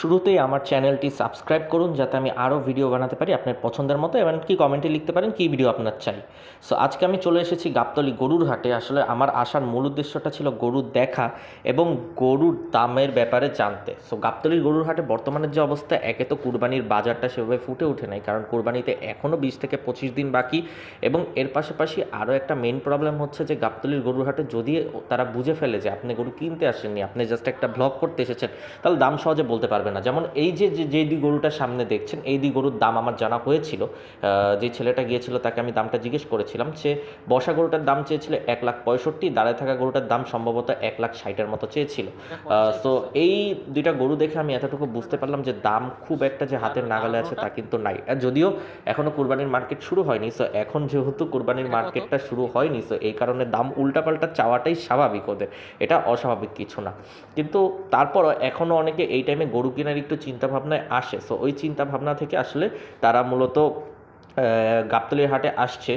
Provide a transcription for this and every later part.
শুরুতেই আমার চ্যানেলটি সাবস্ক্রাইব করুন যাতে আমি আরও ভিডিও বানাতে পারি আপনার পছন্দের মতো এবং কি কমেন্টে লিখতে পারেন, কী ভিডিও আপনার চাই। সো আজকে আমি চলে এসেছি গাবতলি গরুর হাটে। আসলে আমার আসার মূল উদ্দেশ্যটা ছিল গরুর দেখা এবং গরুর দামের ব্যাপারে জানতে। সো গাবতলির গরুর হাটে বর্তমানের যে অবস্থা, একে তো কুরবানির বাজারটা সেভাবে ফুটে ওঠে নাই, কারণ কুরবানিতে এখনও বিশ থেকে পঁচিশ দিন বাকি এবং এর পাশাপাশি আরও একটা মেন প্রবলেম হচ্ছে যে গাবতলির গরুর হাটে যদি তারা বুঝে ফেলে যে আপনি গরু কিনতে আসেননি, আপনি জাস্ট একটা ব্লগ করতে এসেছেন, তাহলে দাম সহজে বলতে পারবে না। যেমন এই যে যে- যেই দি গরুটা সামনে দেখছেন এই দি গরুর দাম আমার জানা হয়েছিল। যে ছেলেটা গিয়েছিল তাকে আমি দামটা জিজ্ঞেস করেছিলাম। সে বসা গরুটার দাম চেয়েছিল এক লাখ পঁয়ষট্টি দাঁড়ায় থাকা গরুটার দাম সম্ভবত এক লাখ ষাটের মতো চেয়েছিল। সো এই দুইটা গরু দেখে আমি এতটুকু বুঝতে পারলাম যে দাম খুব একটা যে হাতের নাগালে আছে তা কিন্তু নাই। আর যদিও এখনও কুরবানির মার্কেট শুরু হয়নি সো এখন যেহেতু কুরবানির মার্কেটটা শুরু হয়নি সো এই কারণে দাম উল্টাপাল্টা চাওয়াটাই স্বাভাবিক ওদের। এটা অস্বাভাবিক কিছু না। কিন্তু তারপরও এখনও অনেকে এই টাইমে গরু কেনার একটু চিন্তাভাবনায় আসে। সো ওই চিন্তাভাবনা থেকে আসলে তারা মূলত গাবতলির হাটে আসছে।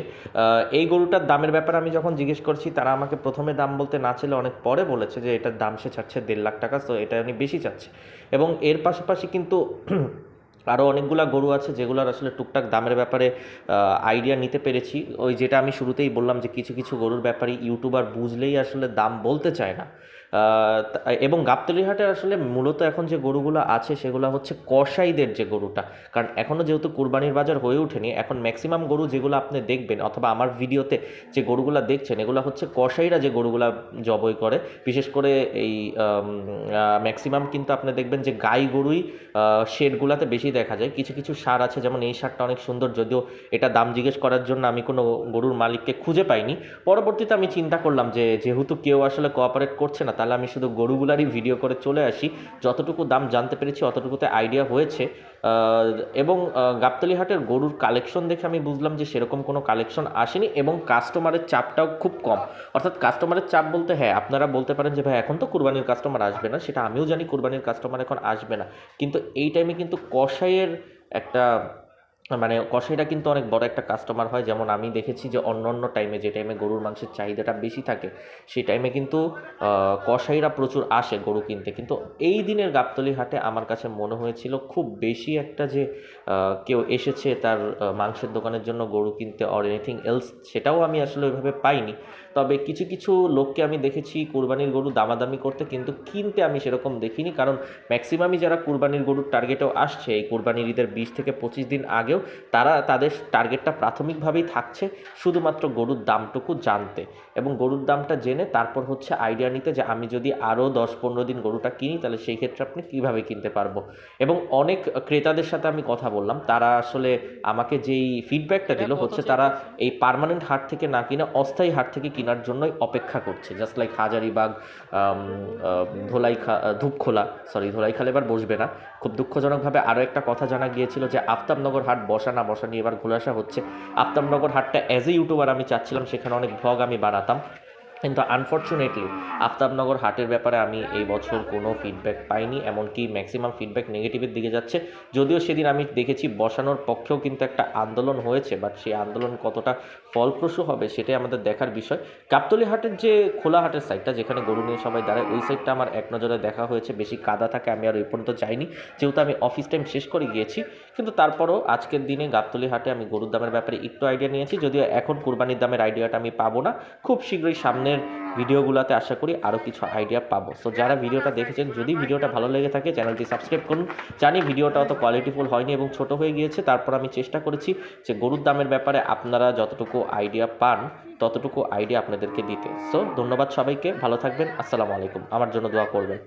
এই গরুটার দামের ব্যাপারে আমি যখন জিজ্ঞেস করছি, তারা আমাকে প্রথমে দাম বলতে না ছিল অনেক পরে বলেছে যে, এটার দাম সে চাচ্ছে দেড় লাখ টাকা তো এটা উনি বেশি চাচ্ছে। এবং এর পাশাপাশি কিন্তু আরও অনেকগুলা গরু আছে, যেগুলোর আসলে টুকটাক দামের ব্যাপারে আইডিয়া নিতে পেরেছি। ওই যেটা আমি শুরুতেই বললাম যে, কিছু কিছু গরুর ব্যাপারে ইউটিউবার বুঝলেই আসলে দাম বলতে চায় না। এবং গাবতলির হাটে আসলে মূলত এখন যে গরুগুলো আছে সেগুলো হচ্ছে কসাইদের যে গরুটা। কারণ এখনও যেহেতু কুরবানির বাজার হয়ে ওঠেনি, এখন ম্যাক্সিমাম গরু যেগুলো আপনি দেখবেন অথবা আমার ভিডিওতে যে গরুগুলো দেখছেন, এগুলো হচ্ছে কসাইরা যে গরুগুলা জবই করে। বিশেষ করে এই ম্যাক্সিমাম কিন্তু আপনি দেখবেন যে গাই গরুই শেডগুলোতে বেশি দেখা যায়। কিছু কিছু সার আছে, যেমন এই সারটা অনেক সুন্দর, যদিও এটা দাম জিজ্ঞেস করার জন্য আমি কোনো গরুর মালিককে খুঁজে পাইনি। পরবর্তীতে আমি চিন্তা করলাম যে যেহেতু কেউ আসলে কোঅপারেট করছে না তাহলে আমি শুধু গরুগুলারই ভিডিও করে চলে আসি। যতটুকু দাম জানতে পেরেছি, অতটুকুতে আইডিয়া হয়েছে। এবং গাবতলী হাটের গরুর কালেকশন দেখে আমি বুঝলাম যে সেরকম কোনো কালেকশন আসেনি এবং কাস্টমারের চাপটাও খুব কম। অর্থাৎ কাস্টমারের চাপ বলতে হ্যাঁ আপনারা বলতে পারেন যে, ভাই, এখন তো কুরবানির কাস্টমার আসবে না। সেটা আমিও জানি কুরবানির কাস্টমার এখন আসবে না। কিন্তু এই টাইমে কিন্তু কষাইয়ের একটা মানে কষাইটা কিন্তু অনেক বড় একটা কাস্টমার হয়। যেমন আমি দেখেছি যে অন্য অন্য টাইমে যে টাইমে গরুর মাংসের চাহিদাটা বেশি থাকে সেই টাইমে কিন্তু আহ, কসাইরা প্রচুর আসে গরু কিনতে। কিন্তু এই দিনের গাবতলি হাটে আমার কাছে মনে হয়েছিল খুব বেশি একটা যে কেউ এসেছে তার মাংসের দোকানের জন্য গরু কিনতে অর এনিথিং এলস সেটাও আমি আসলে ওইভাবে পাইনি। তবে কিছু কিছু লোককে আমি দেখেছি কুরবানির গরু দামাদামি করতে কিন্তু কিনতে আমি সেরকম দেখিনি। কারণ ম্যাক্সিমামই যারা কুরবানির গরুর টার্গেটেও আসছে এই কুরবানির ঈদের বিশ থেকে পঁচিশ দিন আগেও তারা তাদের টার্গেটটা প্রাথমিকভাবেই থাকছে শুধুমাত্র গরুর দামটুকু জানতে। এবং গরুর দামটা জেনে তারপর হচ্ছে আইডিয়া নিতে যে আমি যদি আরও দশ পনেরো দিন গরুটা কিনি তাহলে সেই ক্ষেত্রে আপনি কীভাবে কিনতে পারব? এবং অনেক ক্রেতাদের সাথে আমি কথা বললাম তারা আসলে আমাকে যেই ফিডব্যাকটা দিল হচ্ছে তারা এই পার্মানেন্ট হাট থেকে না কিনে অস্থায়ী হাট থেকে কেনার জন্যই অপেক্ষা করছে। Just like Hazaribagh Dholaikha Dhupkhola sorry Dholaikhal এবার বসবে না। খুব দুঃখজনকভাবে আরও একটা কথা জানা গিয়েছিল যে আফতাবনগর হাট বসা না বসা নিয়ে এবার খোলাসা হচ্ছে। আফতাবনগর হাটটা অ্যাজ এ ইউটিউবার আমি চাচ্ছিলাম, সেখানে অনেক ভ্লগ আমি বানাতাম। কিন্তু আনফর্চুনেটলি আফতাবনগর হাটের ব্যাপারে আমি এই বছর কোনো ফিডব্যাক পাইনি, এমনকি ম্যাক্সিমাম ফিডব্যাক নেগেটিভের দিকে যাচ্ছে। যদিও সেদিন আমি দেখেছি বসানোর পক্ষেও কিন্তু একটা আন্দোলন হয়েছে বাট সেই আন্দোলন কতটা ফলপ্রসূ হবে সেটাই আমাদের দেখার বিষয়। গাবতলি হাটের যে খোলা হাটের সাইডটা যেখানে গরু নিয়ে সবাই দাঁড়ায়, ওই সাইডটা আমার এক নজরে দেখা হয়েছে। বেশি কাদা থাকে, আমি আর ওই পর্যন্ত যাইনি। যেহেতু আমি অফিস টাইম শেষ করে গিয়েছি, কিন্তু তারপরও আজকের দিনে গাবতলি হাটে আমি গরুর দামের ব্যাপারে একটু আইডিয়া নিয়েছি, যদিও এখন কুরবানির দামের আইডিয়াটা আমি পাবো না। খুব শীঘ্রই সামনের ভিডিওগুলোতে আশা করি আরও কিছু আইডিয়া পাবো। সো যারা ভিডিওটা দেখেছেন, যদি ভিডিওটা ভালো লেগে থাকে চ্যানেলটি সাবস্ক্রাইব করুন। জানি ভিডিওটা অত কোয়ালিটিফুল হয়নি এবং ছোট হয়ে গিয়েছে, তারপর আমি চেষ্টা করেছি যে গরুর দামের ব্যাপারে আপনারা যতটুকু আইডিয়া পান, ততটুকু আইডিয়া আপনাদেরকে দিতে। সো ধন্যবাদ সবাইকে, ভালো থাকবেন, আসসালামু আলাইকুম। আমার জন্য দোয়া করবেন।